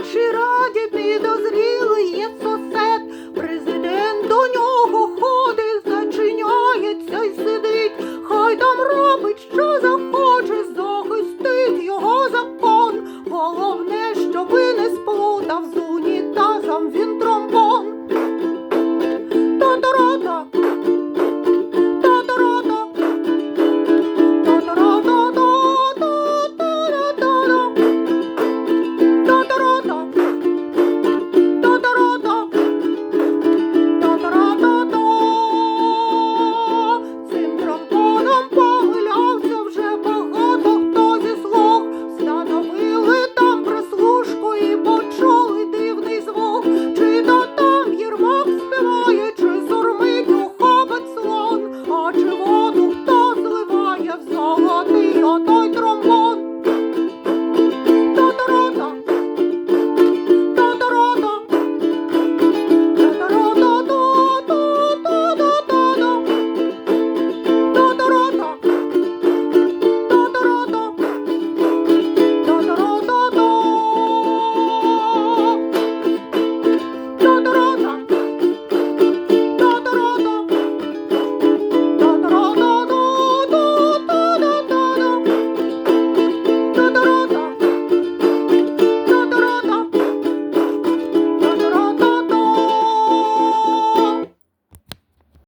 нашій раді підозрілий є сосед. Президент до нього ходить, зачиняється й сидить, хай там робить що.